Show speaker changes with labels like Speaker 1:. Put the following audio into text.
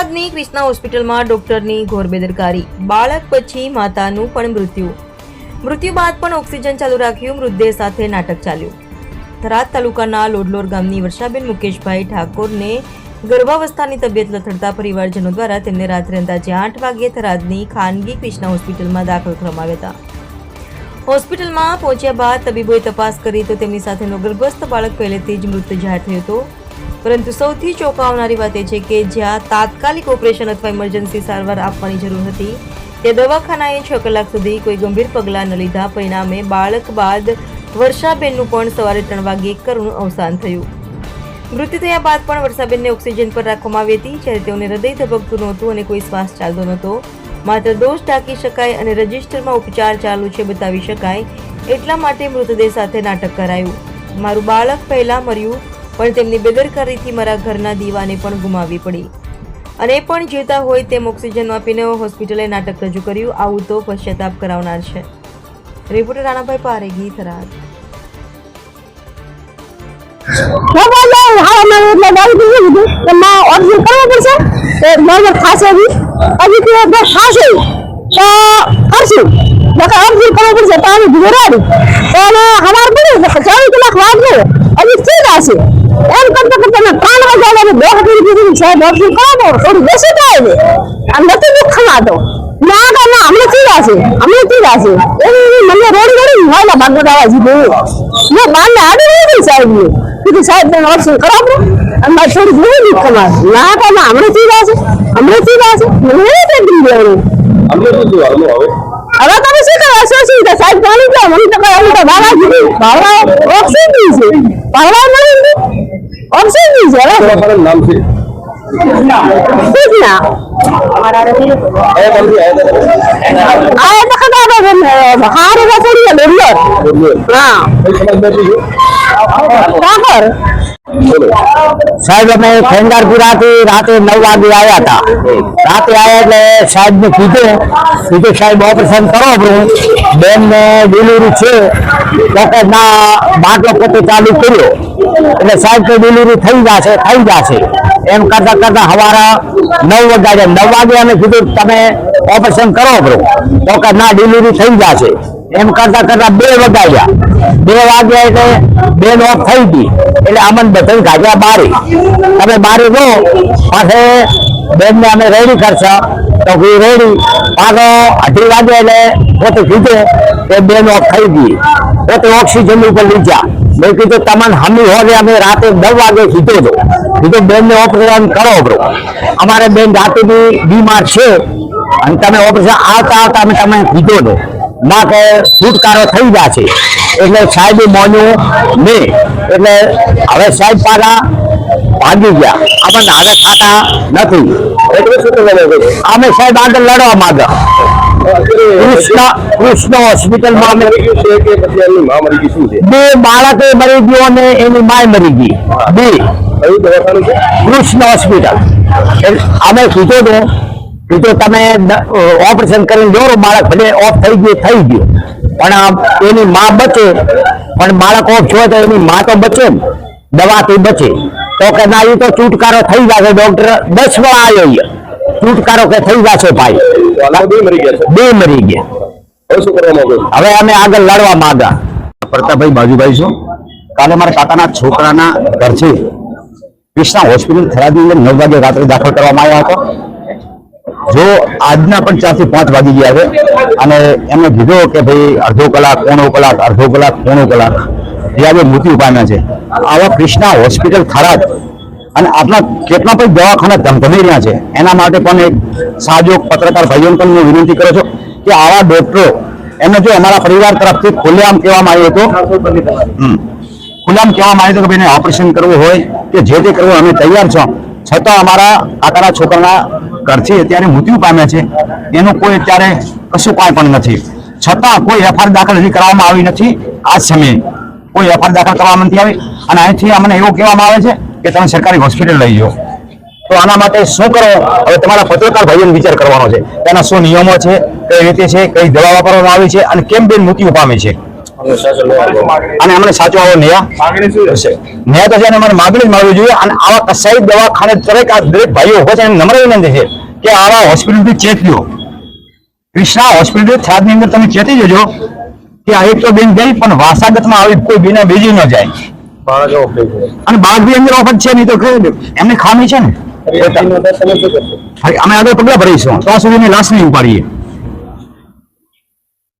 Speaker 1: થરાદની ક્રિષ્ના હોસ્પિટલમાં ડોક્ટરની ઘોર બેદરકારી. બાળક પછી માતાનું પણ મૃત્યુ. મૃત્યુ બાદ પણ ઓક્સિજન ચાલુ રાખ્યું, મૃતદેહ સાથે નાટક ચાલ્યું. થરાદ તાલુકાના લોડલોર ગામની વર્ષાબેન મુકેશભાઈ ઠાકોરને ગર્ભાવસ્થાની તબિયત લથડતા પરિવારજનો દ્વારા તેમને રાત્રે અંદાજે આઠ વાગ્યે થરાદની ખાનગી ક્રિષ્ના હોસ્પિટલમાં દાખલ કરવામાં હતા. હોસ્પિટલમાં પહોંચ્યા બાદ તબીબોએ તપાસ કરી તો તેમની સાથેનો ગર્ભસ્થ બાળક પહેલેથી જ મૃત જાહેર થયો હતો. પરંતુ સૌથી ચોંકાવનારી વાત એ છે કે જ્યાં તાત્કાલિક ઓપરેશન અથવા ઇમરજન્સી સારવાર આપવાની જરૂર હતી તે દવાખાનાએ છ કલાક સુધી કોઈ ગંભીર પગલાં ન લીધા. પરિણામે બાળક બાદ વર્ષાબેનનું પણ સવારે ત્રણ વાગ્યે કરુણ અવસાન થયું. મૃત્યુ થયા બાદ પણ વર્ષાબેનને ઓક્સિજન પર રાખવામાં આવી હતી, જ્યારે તેઓને હૃદય ધબકતું નહોતું અને કોઈ શ્વાસ ચાલતો નહોતો. માત્ર દોષ ટાંકી શકાય અને રજિસ્ટરમાં ઉપચાર ચાલુ છે બતાવી શકાય, એટલા માટે મૃતદેહ સાથે નાટક કરાયું. મારું બાળક પહેલાં મર્યું પણ તેમની બેદરકારીથી મારા ઘરના દીવાને પણ ગુમાવવી પડી. અને પણ જીવતા હોય તેમ ઓક્સિજન આપીને હોસ્પિટલે નાટક રજૂ કર્યું. આવું તો પશ્ચાતાપ કરાવનાર છે. રિપોર્ટર રાણાભાઈ
Speaker 2: કે માં ઓર્ડર કરવો પડશે? બરાબર બી જો તો કરશું. નકર અરજી કરવો પડશે ભેરાડી તો અમે હવાર પડ્યું તો ચોવીસ કલાક વાગજો હજી થઈ જશે એમ કરતા કરતા મેં ત્રણ વાગ્યા અમે દોઢ કરી દીધું સાહેબ ઓર્ડર કરો? થોડી બેસી જાય છે આમ નથી દુઃખ ખમાતો ના કે ના, અમને થઈ છે. અમને થઈ છે. એવી મને રોડ ગળી વાયલા બાગો દાવા જીધું મેં બારને આડી રહી ગઈ સાહેબ ને કીધું, સાહેબ, તમે ઓપ્શન કરાવો અને મારે થોડી ઘણી દુઃખ ખમાત ના ના મને કરી
Speaker 3: અમને
Speaker 2: કરો મને દી છે. ઓપ્શન દી છે હવે
Speaker 3: દવાખાનાનું નામ છે
Speaker 2: સૂચના
Speaker 3: કયા ગામથી આવ્યા હતા
Speaker 2: આ તો ખબર હારે રસોડી ડોરિયર
Speaker 3: બોલો.
Speaker 2: હા
Speaker 3: કઈ સમાજમાંથી છો
Speaker 2: કાકર
Speaker 3: બોલો
Speaker 4: સાહેબ, અમે ખેંગારપુરાથી રાતે નવ વાગે આવ્યા હતા. રાતે આવ્યા એટલે સાહેબ ને કીધું કીધું, સાહેબ, ઓપરેશન કરો આપણું બેન ને ડિલિવરી છે. તો કે, ના, બાટલો પોતે ચાલુ કર્યો. એટલે સાહેબ તો ડિલિવરી થઈ જશે થઈ જશે. એમ કરતા કરતા હવારા નવ વાગ્યા, નવ વાગે અમે કીધું, તમે ઓપરેશન કરો આપણું તો ના, ડિલિવરી થઈ જશે. એમ કરતા કરતા બે વગાડ્યા. બે વાગ્યા એટલે બે ઓફ થઈ ગઈ. એટલે અમન બધા ગાજ્યા બારી. તમે બારી ગો પાસે બેન ને અમે રેડી કરશો. તો કોઈ રેડી પાછો અઢી વાગે એટલે પોતે કીધે કે બે ઓફ થઈ ગઈ. પોતે ઓક્સિજન ઉપર લીધા. મેં કીધું, તમને હમી હોય અમે રાતે દસ વાગે કીધો હતો કીધું બેન ને ઓપરેશન કરો બ્રો અમારે બેન રાતે બીમાર છે. અને તમે ઓપરેશન આવતા આવતા અમે તમે કીધો ને ના કે છુટકારો થઈ છે. એટલે સાહેબે મોન્યું નહીં એટલે હવે સાહેબ પાછા ભાગી ગયા. આપણને હવે ખાતા નથી. અમે સાહેબ આગળ લડવા માંગે. કૃષ્ણ હોસ્પિટલમાં અમે બે બાળકે મરી ગયો અને એની માય મરી ગઈ. બે. કૃષ્ણ હોસ્પિટલ અમે કીધું હતું કીધું તમે ઓપરેશન કરીને દોરો બાળક ભલે ઓફ થઈ ગયું થઈ ગયું. પણ એની માં બચે. પણ બાળક ઓફ થયો તો એની માં તો બચે ને દવાથી બચે. તો કે ના એ તો છુટકારો થઈ જશે ડોક્ટર દસ વાર આવ્યો. છુટકારો કે થઈ જશે ભાઈ.
Speaker 3: બે મરી ગયા છે.
Speaker 4: બે મરી ગયા.
Speaker 3: હવે શું કરવા
Speaker 4: હવે અમે આગળ લડવા માંગા. પ્રતાપભાઈ બાજુભાઈ છું? કાલે મારા કાકાના છોકરાના ઘર છે. કૃષ્ણા હોસ્પિટલ થરાદની અંદર નવ વાગે રાત્રે દાખલ કરવામાં આવ્યા હતો. જો આજના પણ ચારથી પાંચ વાગી ગયા છે અને એમને કીધું કે ભાઈ અડધો કલાક, પોણો કલાક, અડધો કલાક, પોણો કલાક, એ આજે મૃત્યુ પામ્યા છે આવા કૃષ્ણા હોસ્પિટલ થરાદ અને આપણા કેટલા પણ દવાખાના ધમધમી રહ્યા છે એના માટે પણ એક સાજો પત્રકાર ભાઈઓને પણ હું વિનંતી કરું છું કે આવા ડોક્ટરો, એમને જો અમારા પરિવાર તરફથી ખુલ્લેઆમ કહેવામાં આવ્યું હતું. ખુલ્લામ કહેવામાં આવ્યું હતું કે ભાઈને ઓપરેશન કરવું હોય કે જે તે કરવું અમે તૈયાર છો છતાં અમારા આકારા છોકરાના ઘરથી અત્યારે મૃત્યુ પામ્યા છે. એનું કોઈ અત્યારે કશું કાંઈ પણ નથી. છતાં કોઈ એફઆઈઆર દાખલ હજી કરવામાં આવી નથી. આ સમયે કોઈ એફઆઈઆર દાખલ કરવામાં નથી આવી. અને અહીંથી અમને એવું કહેવામાં આવે છે કે તમે સરકારી હોસ્પિટલ લઈ જાઓ. તો આના માટે શું કરો? હવે તમારા પત્રકાર ભાઈઓને વિચાર કરવાનો છે તેના શું નિયમો છે, કઈ રીતે છે, કઈ દવા વાપરવામાં આવી છે અને કેમ બેન મૃત્યુ પામે છે?
Speaker 3: અને
Speaker 5: અમને સાચો આવો
Speaker 3: હશે
Speaker 5: ન્યાય તો છે અને અમારે માગણી જ મળવી જોઈએ અને આવા કસાઈ દવાખાને દરેક આ દરેક ભાઈઓ હોય છે નમ્ર વિનંતી છે કે આવા હોસ્પિટલથી ચેતજો કૃષ્ણા હોસ્પિટલ થરાદની અંદર તમે ચેતી જજો કે આ એક તો બેન ગઈ પણ વાસાગતમાં આવી કોઈ બીના બીજી ન જાય.
Speaker 3: બાળક
Speaker 5: અને બાદ બી અંદર ઓફર છે નહીં તો એમની ખામી છે ને. અમે આગળ પગલા ભરીશું. તો સુધી લાશ નહીં ઉપાડીએ.